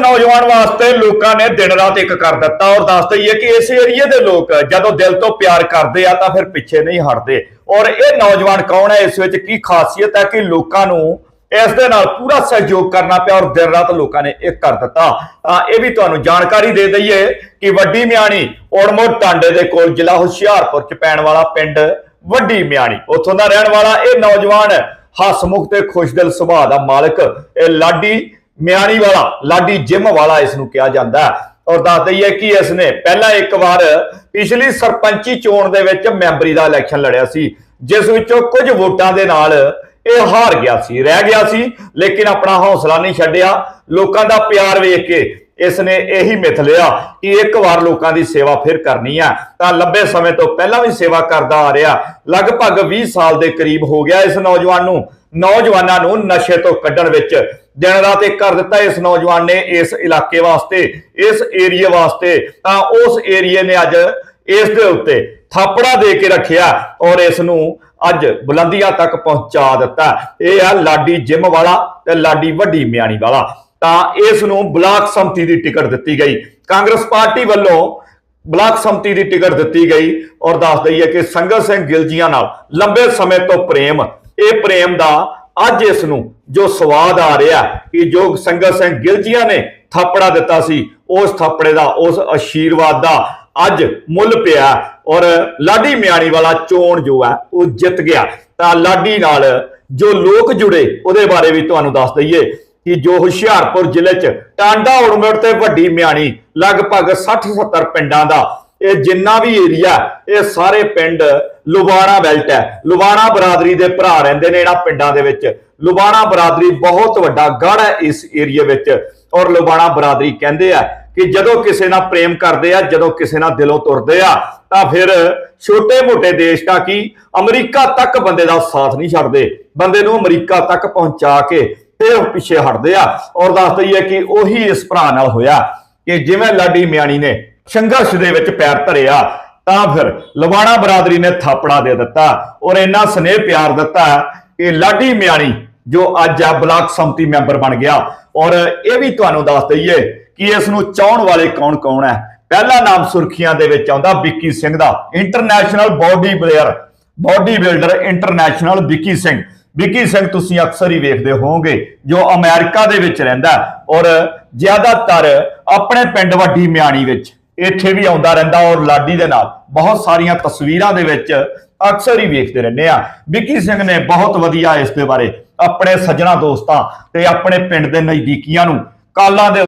ਨੌਜਵਾਨ ਵਾਸਤੇ ਲੋਕਾਂ ਨੇ ਦਿਨ ਰਾਤ ਇੱਕ ਕਰ ਦਿੱਤਾ ਔਰ ਦੱਸ ਦਈਏ ਕਿ ਇਸ ਏਰੀਏ ਦੇ ਲੋਕ ਜਦੋਂ ਦਿਲ ਤੋਂ ਪਿਆਰ ਕਰਦੇ ਆ ਤਾਂ ਫਿਰ ਪਿੱਛੇ ਨਹੀਂ ਹਟਦੇ। ਔਰ ਇਹ ਨੌਜਵਾਨ ਕੌਣ ਹੈ? ਇਸ ਵਿੱਚ ਕੀ ਖਾਸੀਅਤ ਹੈ ਕਿ ਲੋਕਾਂ ਨੂੰ ਇਸ ਦੇ ਨਾਲ ਪੂਰਾ ਸਹਿਯੋਗ ਕਰਨਾ ਪਿਆ ਔਰ ਦਿਨ ਰਾਤ ਲੋਕਾਂ ਨੇ ਇੱਕ ਕਰ ਦਿੱਤਾ। ਤਾਂ ਇਹ ਵੀ ਤੁਹਾਨੂੰ ਜਾਣਕਾਰੀ ਦੇ ਦਈਏ ਕਿ ਵੱਡੀ ਮਿਆਣੀ ਔੜਮੋੜ ਟਾਂਡੇ ਦੇ ਕੋਲ ਜ਼ਿਲ੍ਹਾ ਹੁਸ਼ਿਆਰਪੁਰ ਚ ਪੈਣ ਵਾਲਾ ਪਿੰਡ ਵੱਡੀ ਮਿਆਣੀ। ਉੱਥੋਂ ਦਾ ਰਹਿਣ ਵਾਲਾ ਇਹ ਨੌਜਵਾਨ ਹਸਮੁਖ ਤੇ ਖੁਸ਼ਦਿਲ ਸੁਭਾਅ ਦਾ ਮਾਲਕ, ਇਹ ਲਾਡੀ ਮਿਆਣੀ ਵਾਲਾ, ਲਾਡੀ ਜਿਮ ਵਾਲਾ ਇਸ ਨੂੰ ਕਿਹਾ ਜਾਂਦਾ ਹੈ। ਔਰ ਦੱਸ ਦਈਏ ਕਿ ਇਸ ਨੇ ਪਹਿਲਾਂ ਇੱਕ ਵਾਰ ਪਿਛਲੀ ਸਰਪੰਚੀ ਚੋਣ ਦੇ ਵਿੱਚ ਮੈਂਬਰੀ ਦਾ ਇਲੈਕਸ਼ਨ ਲੜਿਆ ਸੀ, ਜਿਸ ਵਿੱਚੋਂ ਕੁਝ ਵੋਟਾਂ ਦੇ ਨਾਲ ਇਹ ਹਾਰ ਗਿਆ ਸੀ, ਰਹਿ ਗਿਆ ਸੀ, ਲੇਕਿਨ ਆਪਣਾ ਹੌਸਲਾ ਨਹੀਂ ਛੱਡਿਆ। ਲੋਕਾਂ ਦਾ ਪਿਆਰ ਵੇਖ ਕੇ ਇਸ ਨੇ ਇਹੀ ਮਿਥ ਲਿਆ ਕਿ ਇੱਕ ਵਾਰ ਲੋਕਾਂ ਦੀ ਸੇਵਾ ਫਿਰ ਕਰਨੀ ਆ ਤਾਂ ਲੰਬੇ ਸਮੇਂ ਤੋਂ ਪਹਿਲਾਂ ਵੀ ਸੇਵਾ ਕਰਦਾ ਆ ਰਿਹਾ। ਲਗਭਗ 20 ਸਾਲ ਦੇ ਕਰੀਬ ਹੋ ਗਿਆ ਇਸ ਨੌਜਵਾਨ ਨੂੰ। ਨੌਜਵਾਨਾਂ ਨੂੰ ਨਸ਼ੇ ਤੋਂ ਕੱਢਣ ਵਿੱਚ ਦਿਨ ਰਾਤ ਇੱਕ ਕਰ ਦਿੱਤਾ ਇਸ ਨੌਜਵਾਨ ਨੇ ਇਸ ਇਲਾਕੇ ਵਾਸਤੇ, ਇਸ ਏਰੀਆ ਵਾਸਤੇ। ਤਾਂ ਉਸ ਏਰੀਏ ਨੇ ਅੱਜ ਇਸ ਦੇ ਉੱਤੇ ਥਾਪੜਾ ਦੇ ਕੇ ਰੱਖਿਆ ਔਰ ਇਸ ਨੂੰ ਅੱਜ ਬੁਲੰਦੀਆਂ ਤੱਕ ਪਹੁੰਚਾ ਦਿੱਤਾ। ਇਹ ਆ ਲਾਡੀ ਜਿਮ ਵਾਲਾ ਤੇ ਲਾਡੀ ਵੱਡੀ ਮਿਆਣੀ ਵਾਲਾ। ਤਾਂ ਇਸ ਨੂੰ ਬਲਾਕ ਸੰਮਤੀ ਦੀ ਟਿਕਟ ਦਿੱਤੀ ਗਈ। ਕਾਂਗਰਸ ਪਾਰਟੀ ਵੱਲੋਂ ਬਲਾਕ ਸੰਮਤੀ ਦੀ ਟਿਕਟ ਦਿੱਤੀ ਗਈ ਔਰ ਦੱਸ ਦਈਏ ਕਿ ਸੰਗਤ ਸਿੰਘ ਗਿਲਜੀਆਂ ਨਾਲ ਲੰਬੇ ਸਮੇਂ ਤੋਂ ਪ੍ਰੇਮ, ਇਹ ਪ੍ਰੇਮ ਦਾ ਅੱਜ ਇਸ ਨੂੰ ਜੋ ਸਵਾਦ ਆ ਰਿਹਾ ਕਿ ਜੋ ਸੰਗਤ ਸਿੰਘ ਗਿਲਜੀਆਂ ਨੇ ਥਾਪੜਾ ਦਿੱਤਾ ਸੀ, ਉਸ ਥਾਪੜੇ ਦਾ, ਉਸ ਆਸ਼ੀਰਵਾਦ ਦਾ ਅੱਜ ਮੁੱਲ ਪਿਆ ਔਰ ਲਾਡੀ ਮਿਆਣੀ ਵਾਲਾ ਚੋਣ ਜੋ ਹੈ, ਉਹ ਜਿੱਤ ਗਿਆ। ਤਾਂ ਲਾਡੀ ਨਾਲ ਜੋ ਲੋਕ ਜੁੜੇ, ਉਹਦੇ ਬਾਰੇ ਵੀ ਤੁਹਾਨੂੰ ਦੱਸ ਦਈਏ ਕਿ ਜੋ ਹੁਸ਼ਿਆਰਪੁਰ ਜ਼ਿਲ੍ਹੇ 'ਚ ਟਾਂਡਾ ਉੜਮੜ ਤੇ ਵੱਡੀ ਮਿਆਣੀ ਲਗਭਗ 60-70 ਪਿੰਡਾਂ ਦਾ ਇਹ ਜਿੰਨਾ ਵੀ ਏਰੀਆ ਇਹ ਸਾਰੇ ਪਿੰਡ ਲੁਬਾਣਾ ਬੈਲਟ ਹੈ। ਲੁਬਾਣਾ ਬਰਾਦਰੀ ਦੇ ਭਰਾ ਰਹਿੰਦੇ ਨੇ ਇਹਨਾਂ ਪਿੰਡਾਂ ਦੇ ਵਿੱਚ। ਲੁਬਾਣਾ ਬਰਾਦਰੀ ਬਹੁਤ ਵੱਡਾ ਗੜ ਹੈ ਇਸ ਏਰੀਆ ਵਿੱਚ। ਔਰ ਲੁਬਾਣਾ ਬਰਾਦਰੀ ਕਹਿੰਦੇ ਆ ਕਿ ਜਦੋਂ ਕਿਸੇ ਨਾਲ ਪ੍ਰੇਮ ਕਰਦੇ ਆ, ਜਦੋਂ ਕਿਸੇ ਨਾਲ ਦਿਲੋਂ ਤੁਰਦੇ ਆ, ਤਾਂ ਫਿਰ ਛੋਟੇ-ਮੋਟੇ ਦੇਸ਼ ਦਾ ਕੀ? ਅਮਰੀਕਾ ਤੱਕ ਬੰਦੇ ਦਾ ਸਾਥ ਨਹੀਂ ਛੱਡਦੇ। ਬੰਦੇ ਨੂੰ ਅਮਰੀਕਾ ਤੱਕ ਪਹੁੰਚਾ ਕੇ ਫਿਰ ਪਿੱਛੇ ਹਟਦੇ ਆ। ਔਰ ਦੱਸ ਦਈਏ ਕਿ ਉਹੀ ਇਸ ਭਰਾ ਨਾਲ ਹੋਇਆ ਕਿ ਜਿਵੇਂ ਲਾਡੀ ਮਿਆਣੀ ਨੇ ਸੰਘਰਸ਼ ਦੇ ਵਿੱਚ ਪੈਰ ਧਰਿਆ, ਤਾਂ ਫਿਰ ਲਵਾਣਾ ਬਰਾਦਰੀ ਨੇ ਥਾਪੜਾ ਦੇ ਦਿੱਤਾ ਔਰ ਇੰਨਾ ਸਨੇਹ ਪਿਆਰ ਦਿੱਤਾ ਕਿ ਲਾਡੀ ਮਿਆਣੀ, ਜੋ ਅੱਜ ਆ ਬਲਾਕ ਸੰਮਤੀ ਮੈਂਬਰ ਬਣ ਗਿਆ, ਔਰ ਇਹ ਵੀ ਤੁਹਾਨੂੰ ਦੱਸ ਦਈਏ ਕਿ ਇਸ ਨੂੰ ਚਾਹਣ ਵਾਲੇ ਕੌਣ-ਕੌਣ ਹੈ? ਪਹਿਲਾ ਨਾਮ ਸੁਰਖੀਆਂ ਦੇ ਵਿੱਚ ਆਉਂਦਾ ਵਿੱਕੀ ਸਿੰਘ ਦਾ international body player body builder international Vicky Singh. Vicky Singh ਤੁਸੀਂ ਅਕਸਰ ਹੀ ਵੇਖਦੇ ਹੋਵੋਗੇ, ਜੋ ਅਮਰੀਕਾ ਦੇ ਵਿੱਚ ਰਹਿੰਦਾ ਔਰ ਜ਼ਿਆਦਾਤਰ ਆਪਣੇ ਪਿੰਡ ਵੱਡੀ ਮਿਆਣੀ ਵਿੱਚ ਇੱਥੇ ਵੀ ਆਉਂਦਾ ਰਹਿੰਦਾ ਔਰ ਲਾਡੀ ਦੇ ਨਾਲ। ਬਹੁਤ ਸਾਰੀਆਂ ਤਸਵੀਰਾਂ ਦੇ ਵਿੱਚ ਅਕਸਰ ਹੀ ਵੇਖਦੇ ਰਹਿੰਦੇ ਆ। ਵਿੱਕੀ ਸਿੰਘ ਨੇ ਬਹੁਤ ਵਧੀਆ ਇਸ ਦੇ ਬਾਰੇ ਆਪਣੇ ਸੱਜਣਾ ਦੋਸਤਾਂ ਤੇ ਆਪਣੇ ਪਿੰਡ ਦੇ ਨਜ਼ਦੀਕੀਆਂ ਨੂੰ ਕਾਲਾਂ ਦੇ